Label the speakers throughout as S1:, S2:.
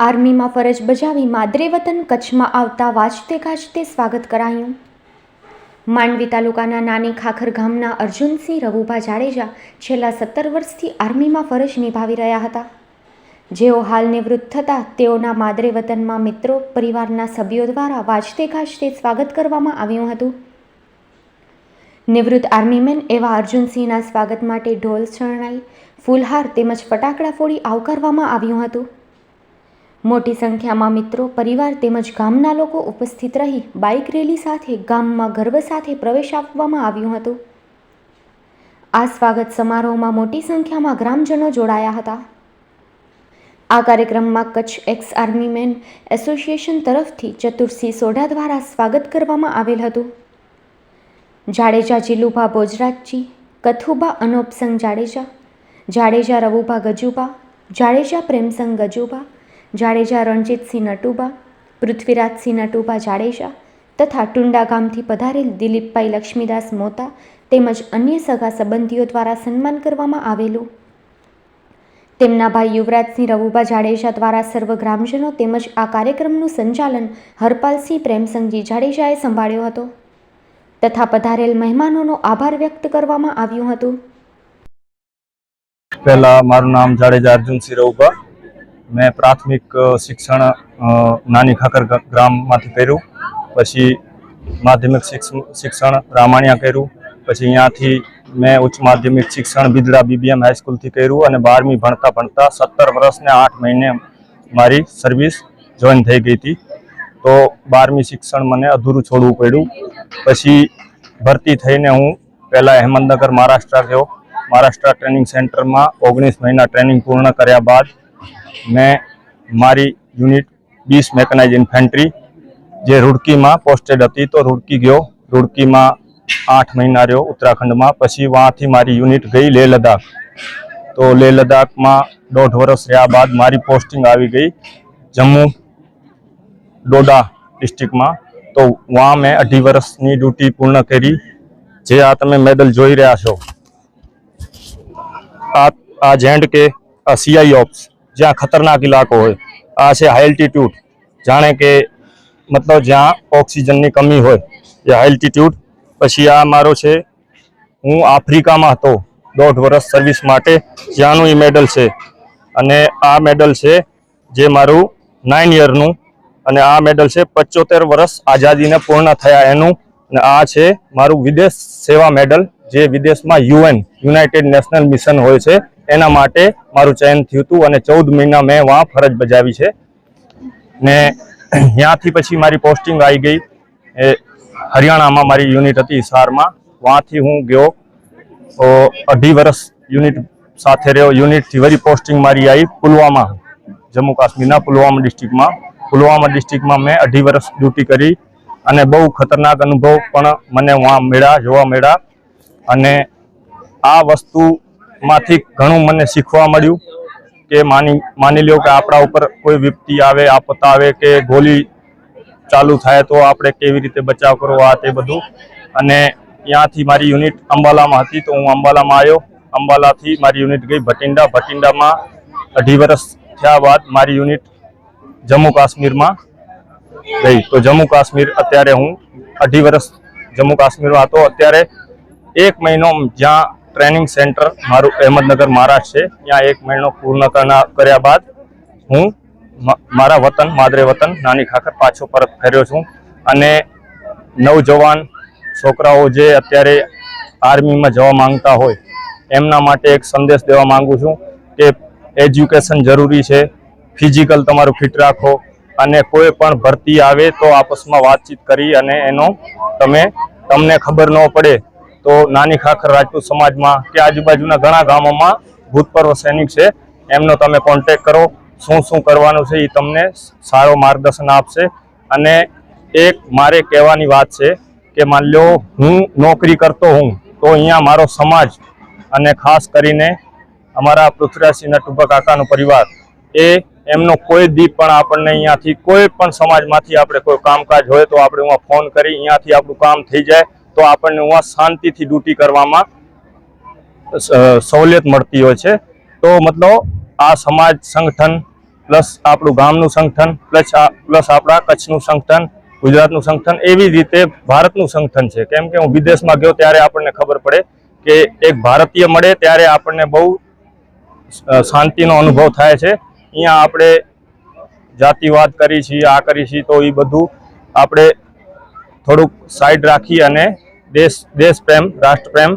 S1: આર્મીમાં ફરજ બજાવી માદરે વતન કચ્છમાં આવતા વાજતે ગાજતે સ્વાગત કરાયું. માંડવી તાલુકાના નાની ખાખર ગામના અર્જુનસિંહ રવુભા જાડેજા છેલ્લા સત્તર વર્ષથી આર્મીમાં ફરજ નિભાવી રહ્યા હતા. જેઓ હાલ નિવૃત્ત થતાં તેઓના માદરે વતનમાં મિત્રો, પરિવારના સભ્યો દ્વારા વાજતે ગાજતે સ્વાગત કરવામાં આવ્યું હતું. નિવૃત્ત આર્મીમેન એવા અર્જુનસિંહના સ્વાગત માટે ઢોલ શરણાઈ, ફૂલહાર તેમજ ફટાકડા ફોડી આવકારવામાં આવ્યું હતું. મોટી સંખ્યામાં મિત્રો, પરિવાર તેમજ ગામના લોકો ઉપસ્થિત રહી બાઇક રેલી સાથે ગામમાં ગર્વ સાથે પ્રવેશ આપવામાં આવ્યું હતું. આ સ્વાગત સમારોહમાં મોટી સંખ્યામાં ગ્રામજનો જોડાયા હતા. આ કાર્યક્રમમાં કચ્છ એક્સ આર્મીમેન એસોસિએશન તરફથી ચતુરસિંહ સોઢા દ્વારા સ્વાગત કરવામાં આવેલ હતું. જાડેજા જીલુભા બોજરાજજી કથુબા અનોપસંગ જાડેજા જાડેજા રવુભા ગજુબા જાડેજા પ્રેમસંગ ગજુબા જાડેજા, રણજીતસિંહ નટુબા પૃથ્વીરાજસિંહ નટુબા જાડેજા તથા ટુંડા ગામથી પધારેલ દિલીપભાઈ લક્ષ્મીદાસ મોતા તેમજ અન્ય સગા સંબંધીઓ દ્વારા સન્માન કરવામાં આવેલું. તેમના ભાઈ યુવરાજસિંહ રવુભા જાડેજા દ્વારા સર્વ ગ્રામજનો તેમજ આ કાર્યક્રમનું સંચાલન હરપાલસિંહ પ્રેમસંગજી જાડેજાએ સંભાળ્યો હતો તથા પધારેલ મહેમાનોનો આભાર વ્યક્ત કરવામાં આવ્યું હતું.
S2: પહેલા મારું નામ જાડેજા અર્જુનસિંહ રઉભા મેં પ્રાથમિક શિક્ષણ નાની ખાકર ગ્રામમાંથી કર્યું. પછી માધ્યમિક શિક્ષ- શિક્ષણ રામાણિયા કર્યું. પછી અહીંયાથી મેં ઉચ્ચ માધ્યમિક શિક્ષણ બિદડા બીબીએમ હાઈસ્કૂલથી કર્યું અને બારમી ભણતા ભણતા સત્તર વર્ષને આઠ મહિને મારી સર્વિસ જોઈન થઈ ગઈ હતી. તો બારમી શિક્ષણ મને અધૂરું છોડવું પડ્યું. પછી ભરતી થઈને હું પહેલાં અહેમદનગર મહારાષ્ટ્ર ગયો. મહારાષ્ટ્ર ટ્રેનિંગ સેન્ટરમાં ઓગણીસ મહિના ટ્રેનિંગ પૂર્ણ કર્યા બાદ મેં મારી યુનિટ બીસ મેકનાઇઝ ઇન્ફેન્ટ્રી, જે રૂડકીમાં પોસ્ટેડ હતી તો રૂડકી ગયો. રૂડકીમાં આઠ મહિના રહ્યો ઉત્તરાખંડમાં, પછી વहाँથી મારી યુનિટ ગઈ લેહ લદ્દાખ. તો લેહ લદ્દાખમાં દોઢ વર્ષ રહ્યા બાદ મારી પોસ્ટિંગ આવી ગઈ જમ્મુ ડોડા ડિસ્ટ્રિક્ટમાં. તો વहाँ મેં અઢી વર્ષની ડ્યુટી પૂર્ણ કરી. જે આ તમે મેડલ જોઈ રહ્યા છો. આ આ જેન્ડ કે આ સીઆઈ ઓપ્સ જ્યાં ખતરનાક ઇલાકો હોય. આ છે હાઈ એલ્ટિટ્યૂડ જાણે કે મતલબ જ્યાં ઓક્સિજનની કમી હોય એ હાઈ એલ્ટિટ્યૂડ પછી આ મારો છે, હું આફ્રિકામાં હતો દોઢ વર્ષ સર્વિસ માટે. જ્યાંનું એ મેડલ છે. અને આ મેડલ છે જે મારું નાઇન યરનું અને આ મેડલ છે પચોતેર વર્ષ આઝાદીને પૂર્ણ થયા એનું. અને આ છે મારું વિદેશ સેવા મેડલ જે વિદેશમાં યુએન યુનાઇટેડ નેશનલ મિશન હોય છે. એના માટે મારું ચયન થયું હતું અને ચૌદ મહિના મેં વાં ફરજ બજાવી છે. ને ત્યાંથી પછી મારી પોસ્ટિંગ આવી ગઈ. એ હરિયાણામાં મારી યુનિટ હતી સારમાં. વાંથી હું ગયો. અઢી વર્ષ યુનિટ સાથે રહ્યો. યુનિટથી વરી પોસ્ટિંગ મારી આવી પુલવામા, જમ્મુ કાશ્મીરના પુલવામા ડિસ્ટ્રિક્ટમાં. પુલવામા ડિસ્ટ્રિક્ટમાં મેં અઢી વર્ષ ડ્યુટી કરી અને બહુ ખતરનાક અનુભવ પણ મને વાં મળ્યા, જોવા મળ્યા. અને આ વસ્તુ વસ્તુમાંથી ઘણું મને શીખવા મળ્યું કે માની માની લ્યો કે આપણા ઉપર કોઈ વિપત્તિ આવે, આપત આવે કે ગોલી ચાલુ થાય તો આપણે કેવી રીતે બચાવ કરવો આ તે બધું. અને ત્યાંથી મારી યુનિટ અંબાલામાં હતી તો હું અંબાલામાં આવ્યો. અંબાલાથી મારી યુનિટ ગઈ ભટિંડા. ભટિંડામાં અઢી વર્ષ થયા બાદ મારી યુનિટ જમ્મુ કાશ્મીરમાં ગઈ. તો જમ્મુ કાશ્મીર અત્યારે હું અઢી વર્ષ જમ્મુ કાશ્મીરમાં હતો. અત્યારે એક મહિનો જ્યાં ટ્રેનિંગ સેન્ટર મારું અહેમદનગર મહારાષ્ટ્ર છે. ત્યાં એક મહિનો પૂર્ણ કર્યા બાદ હું મારા વતન, માદરે વતન, નાની ખાખર પાછો પરત ફેર્યો છું. અને નવજવાન છોકરાઓ જે અત્યારે આર્મીમાં જવા માંગતા હોય, એમના માટે એક સંદેશ દેવા માંગુ છું કે એજ્યુકેશન જરૂરી છે. ફિઝિકલ તમારું ફિટ રાખો અને કોઈ પણ ભરતી આવે તો આપસમાં વાતચીત કરી અને એનો તમે, તમને ખબર ન પડે તો નાની ખાખર રાજપૂત સમાજમાં કે આજુબાજુના ઘણા ગામોમાં ભૂતપૂર્વ સૈનિક છે, એમનો તમે કોન્ટેક કરો. શું શું કરવાનું છે એ તમને સારો માર્ગદર્શન આપશે. અને એક મારે કહેવાની વાત છે કે માન લો હું નોકરી કરતો હું તો અહીંયા મારો સમાજ અને ખાસ કરીને અમારા પૃથ્વીરાજસિંહના ટુંબા કાકાનો પરિવાર એ એમનો કોઈ દીપ પણ આપણને અહીંયાથી કોઈ પણ સમાજમાંથી આપણે કોઈ કામકાજ હોય તો આપણે હું ફોન કરી અહીંયાથી આપણું કામ થઈ જાય. તો આપણને અહીંયા શાંતિથી ડ્યુટી કરવામાં સહુલિયત મળતી હોય છે. તો મતલબ, આ સમાજ સંગઠન પ્લસ આપણું ગામનું સંગઠન પ્લસ પ્લસ આપણા કચ્છનું સંગઠન, ગુજરાતનું સંગઠન, એવી રીતે ભારતનું સંગઠન છે. કેમ કે હું વિદેશમાં ગયો ત્યારે આપણને ખબર પડે કે એક ભારતીય મળે ત્યારે આપણને બહુ શાંતિનો અનુભવ થાય છે. અહીંયા આપણે જાતિવાદ કરી છીએ, આ કરી છીએ, તો એ બધું આપણે થોડુંક સાઈડ રાખી અને દેશ દેશ પ્રેમ, રાષ્ટ્ર પ્રેમ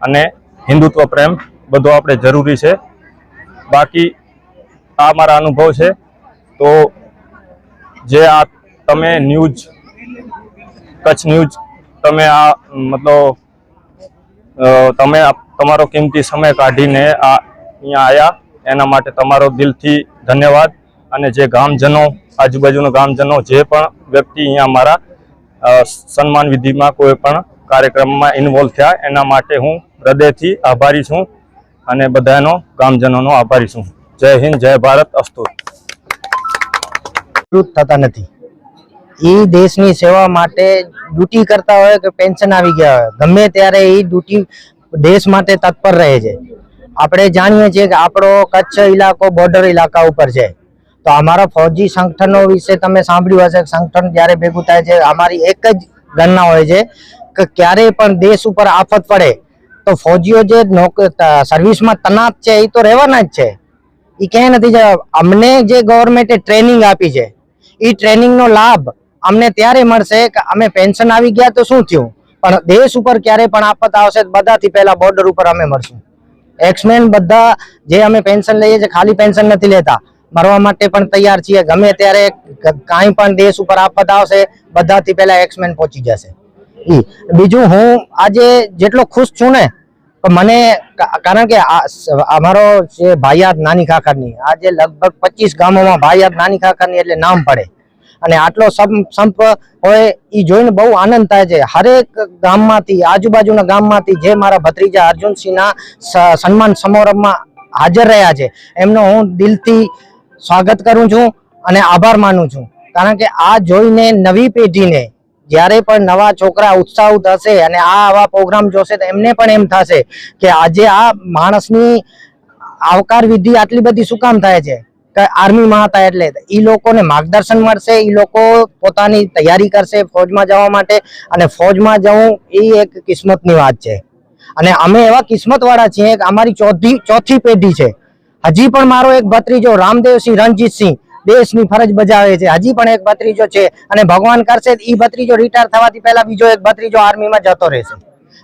S2: અને હિન્દુત્વ પ્રેમ બધું આપણે જરૂરી છે. બાકી આ મારા અનુભવ છે. તો જે આ તમે ન્યૂઝ, કચ્છ ન્યૂઝ, તમે આ, મતલબ તમે તમારો કિંમતી સમય કાઢીને આ અહીંયા આવ્યા એના માટે તમારો દિલથી ધન્યવાદ. અને જે ગામજનો, આજુબાજુના ગામજનો, જે પણ વ્યક્તિ અહીંયા મારા સન્માન વિધિમાં કોઈ પણ કાર્યક્રમમાં ઇન્વોલ્વ થયા. એના માટે હું હૃદયથી આભારી છું અને બધાનો, ગામજનોનો આભારી છું. જય હિન્દ, જય ભારત, અસ્તુ.
S3: થતા નથી. એ દેશની સેવા માટે ડ્યુટી કરતા હોય કે પેન્શન આવી ગયા હોય. ગમે ત્યારે એ ડ્યુટી દેશ માટે તત્પર રહે છે. આપણે જાણીએ છીએ કે આપણો કચ્છ ઇલાકો બોર્ડર ઇલાકા ઉપર છે. તો અમારા ફૌજી સંગઠનો વિશે તમે સાંભળ્યું હશે. સંગઠન જ્યારે ભેગું થાય છે, અમારી એક જ ગણના હોય છે ક્યારેય પણ દેશ ઉપર આફત પડે, તો ફૌજીઓ જે સર્વિસમાં તનાત છે એ તો રહેવાના જ છે. એ ક્યાંય નથી જવા. અમને જે ગવર્મેન્ટે ટ્રેનિંગ આપી છે એ ટ્રેનિંગનો લાભ અમને ત્યારે મળશે કે અમે પેન્શન આવી ગયા તો શું થયું? પણ દેશ ઉપર ક્યારે પણ આફત આવશે, બધાથી પહેલા બોર્ડર ઉપર અમે મળશું. એક્સમેન બધા જે અમે પેન્શન લઈએ છીએ, ખાલી પેન્શન નથી લેતા. મરવા માટે પણ તૈયાર છીએ. ગમે ત્યારે કાંઈ પણ દેશ ઉપર આફત આવશે, બધાથી પહેલા એક્સમેન પહોંચી જશે. ઈ. બીજું હું આજે જેટલો ખુશ છું ને મને કારણ કે અમારો જે ભાઈયાત નાની ખાખરની, આજે લગભગ પચીસ ગામોમાં ભાઈયાત નાની ખાખરની એટલે નામ પડે. અને આટલો સંપ હોય એ જોઈને બહુ આનંદ થાય છે. હરેક ગામમાંથી, આજુબાજુના ગામમાંથી જે મારા ભત્રીજા અર્જુનસિંહના સન્માન સમારંભમાં હાજર રહ્યા છે, એમનો હું દિલથી સ્વાગત કરું છું અને આભાર માનું છું. કારણ કે આ જોઈને નવી પેઢીને જ્યારે પણ નવા છોકરા ઉત્સાહ થશે અને આ આવા પ્રોગ્રામ જોશે, તો એમને પણ એમ થશે કે આજે આ માણસની આવકાર વિધિ આટલી બધી શું કામ થાય છે? કે આર્મીમાં હતા એટલે એ લોકોને માર્ગદર્શન મળશે એ લોકો પોતાની તૈયારી કરશે ફૌજમાં જવા માટે અને ફૌજમાં જવું એ એક કિસ્મતની વાત છે. અને અમે એવા કિસ્મત વાળા છીએ કે અમારી ચોથી ચોથી પેઢી છે. હજી પણ મારો એક ભત્રીજો રામદેવસિંહ રણજીતસિંહ દેશની ફરજ બજાવે છે. હજી પણ એક ભત્રીજો છે અને ભગવાન કરશે એ ભત્રીજો રિટાયર થવાથી પહેલા બીજો એક ભત્રીજો આર્મીમાં જતો રહેશે.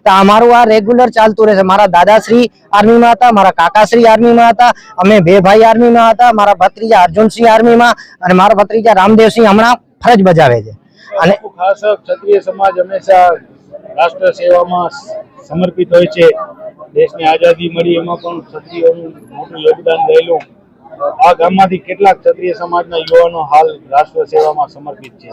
S3: તો અમારું આ રેગ્યુલર ચાલતું રહેશે. મારા દાદાશ્રી આર્મીમાં હતા, મારા કાકાશ્રી આર્મીમાં હતા, અમે બે ભાઈ આર્મીમાં હતા, મારા ભત્રીજા અર્જુનસિંહ આર્મીમાં અને મારા ભત્રીજા રામદેવસિંહ હમણાં ફરજ બજાવે છે. અને
S4: ખાસ ક્ષત્રિય સમાજ હંમેશા રાષ્ટ્ર સેવામાં સમર્પિત હોય છે. દેશની આઝાદી મળી એમાં પણ ક્ષત્રિયોનું મોટું યોગદાન રહેલું. આ ગામમાંથી કેટલાક ક્ષત્રિય સમાજના યુવાનો હાલ રાષ્ટ્ર સેવામાં સમર્પિત છે?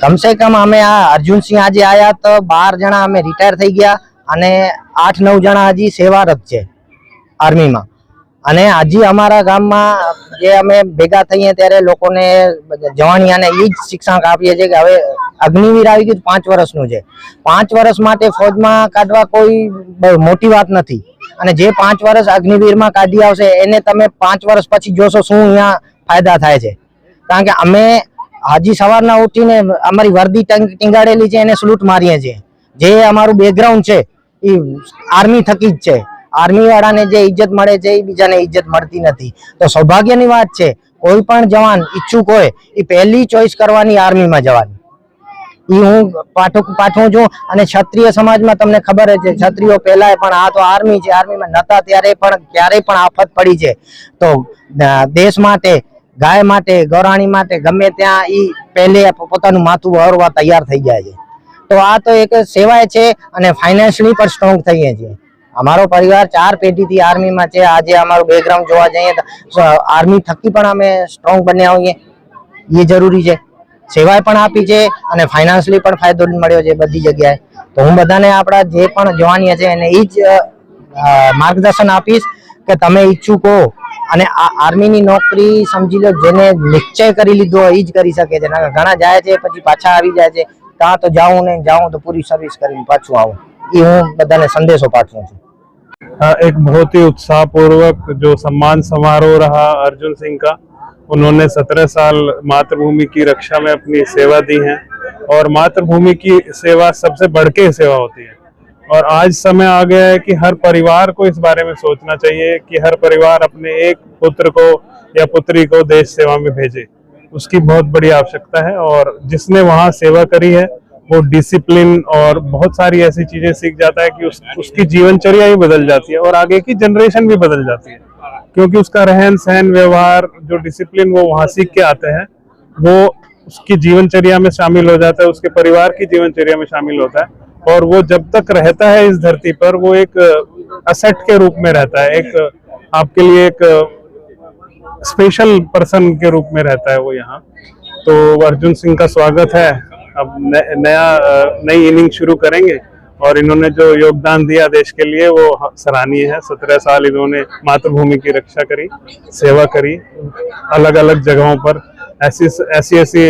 S3: કમસે કમ અમે આ અર્જુનસિંહ આજે આયા તો બાર જણા અમે રિટાયર થઈ ગયા અને આઠ નવ જણા હજી સેવારત છે આર્મીમાં. અને હજી અમારા ગામમાં જે અમે ભેગા થઈએ ત્યારે લોકોને જવાની અને એ જ શિક્ષણ આપીએ છીએ કે હવે અગ્નિવીર આવી ગયું, પાંચ વર્ષનું છે. પાંચ વર્ષ માટે ફોજમાં કાઢવા કોઈ મોટી વાત નથી. અને જે પાંચ વર્ષ અગ્નિવીરમાં કાઢી આવશે, એને તમે પાંચ વર્ષ પછી જોશો શું અહીંયા ફાયદા થાય છે. કારણ કે અમે હજી સવારના ઉઠીને અમારી વર્દી ટીંગાડેલી છે, એને સલૂટ મારીએ છીએ. જે અમારું બેકગ્રાઉન્ડ છે, એ આર્મી થકી જ છે. આર્મી વાળાને જે ઇજ્જત મળે છે, એ બીજાને ઇજ્જત મળતી નથી. તો સૌભાગ્યની વાત છે, કોઈ પણ જવાન ઈચ્છુક હોય, એ પહેલી ચોઈસ કરવાની આર્મીમાં જવાની. ઈ હું પાઠું પાઠવું છું અને ક્ષત્રિય સમાજમાં તમને ખબર છે, ક્ષત્રિયો પહેલા પણ આ તો આર્મી છે. આર્મીમાં નતા, ત્યારે પણ ક્યારેય પણ આફત પડી છે. તો દેશ માટે, ગાય માટે, ગૌરાણી માટે ગમે ત્યાં એ પહેલે પોતાનું માથું વહરવા તૈયાર થઈ જાય છે. તો આ તો એક સેવાય છે અને ફાઇનાન્શિયલી પણ સ્ટ્રોંગ થઈએ છીએ. અમારો પરિવાર ચાર પેઢીથી આર્મીમાં છે. આજે અમારું બેકગ્રાઉન્ડ જોવા જઈએ તો આર્મી થકી પણ અમે સ્ટ્રોંગ બન્યા હોઈએ. એ જરૂરી છે. સેવાય પણ આપી છે અને ફાઇનાન્શિયલી પણ ફાયદો મળ્યો છે બધી જગ્યાએ તો હું બધાને આપણા જે પણ જવાનીય છે એને એ જ અ, માર્ગદર્શન આપીશ કે તમે ઈચ્છુક હો અને આ આર્મીની નોકરી સમજી લો જેને નિશ્ચય કરી લીધો હોય એ જ કરી શકે છે નકર ઘણા જાય છે પછી પાછા આવી જાય છે કાં તો જાઉં ને જાઉં તો પૂરી સર્વિસ કરીને પાછું આવું એ હું બધાને સંદેશો પાઠવું છું
S5: हाँ, एक बहुत ही उत्साह पूर्वक जो सम्मान समारोह रहा अर्जुन सिंह का उन्होंने सत्रह साल मातृभूमि की रक्षा में अपनी सेवा दी है और मातृभूमि की सेवा सबसे बढ़ के सेवा होती है। और आज समय आ गया है कि हर परिवार को इस बारे में सोचना चाहिए कि हर परिवार अपने एक पुत्र को या पुत्री को देश सेवा में भेजे। उसकी बहुत बड़ी आवश्यकता है और जिसने वहाँ सेवा करी है वो डिसिप्लिन और बहुत सारी ऐसी चीज़ें सीख जाता है कि उस, उसकी जीवनचर्या ही बदल जाती है और आगे की जनरेशन भी बदल जाती है। क्योंकि उसका रहन सहन, व्यवहार, जो डिसिप्लिन वो वहाँ सीख के आते हैं, वो उसकी जीवनचर्या में शामिल हो जाता है, उसके परिवार की जीवनचर्या में शामिल होता है। और वो जब तक रहता है इस धरती पर, वो एक असेट के रूप में रहता है, एक आपके लिए एक स्पेशल पर्सन के रूप में रहता है वो यहाँ। तो अर्जुन सिंह का स्वागत है। अब न- नया, नई इनिंग शुरू करेंगे। और इन्होंने जो योगदान दिया देश के लिए वो सराहनीय है। सत्रह साल इन्होंने मातृभूमि की रक्षा करी सेवा करी अलग अलग जगहों पर। ऐसी ऐसी ऐसी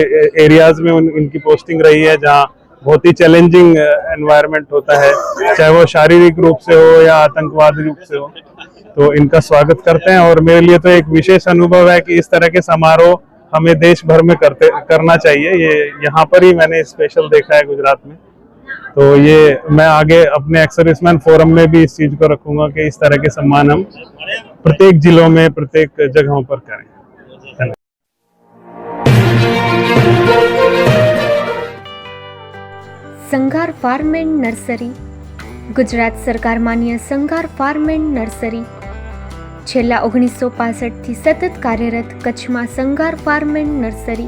S5: एरियाज़ में उन, इनकी पोस्टिंग रही है जहाँ बहुत ही चैलेंजिंग एनवायरनमेंट होता है। चाहे वो शारीरिक रूप से हो या आतंकवाद रूप से हो। तो इनका स्वागत करते हैं और मेरे लिए तो एक विशेष अनुभव है कि इस तरह के समारोह हमें देश भर में करते करना चाहिए। ये यहाँ पर ही मैंने स्पेशल देखा है गुजरात में। तो ये मैं आगे अपने एक्सर्विसमैन फोरम में भी इस चीज को रखूंगा कि इस तरह के सम्मान हम प्रत्येक जिलों में प्रत्येक जगहों पर करें धन्यवाद
S1: Sangar farm and nursery Gujarat સરકાર માન્ય સંગાર ફાર્મ એન્ડ નર્સરી છેલ્લા ઓગણીસો પાસઠથી સતત કાર્યરત કચ્છમાં સંગાર ફાર્મ એન્ડ નર્સરી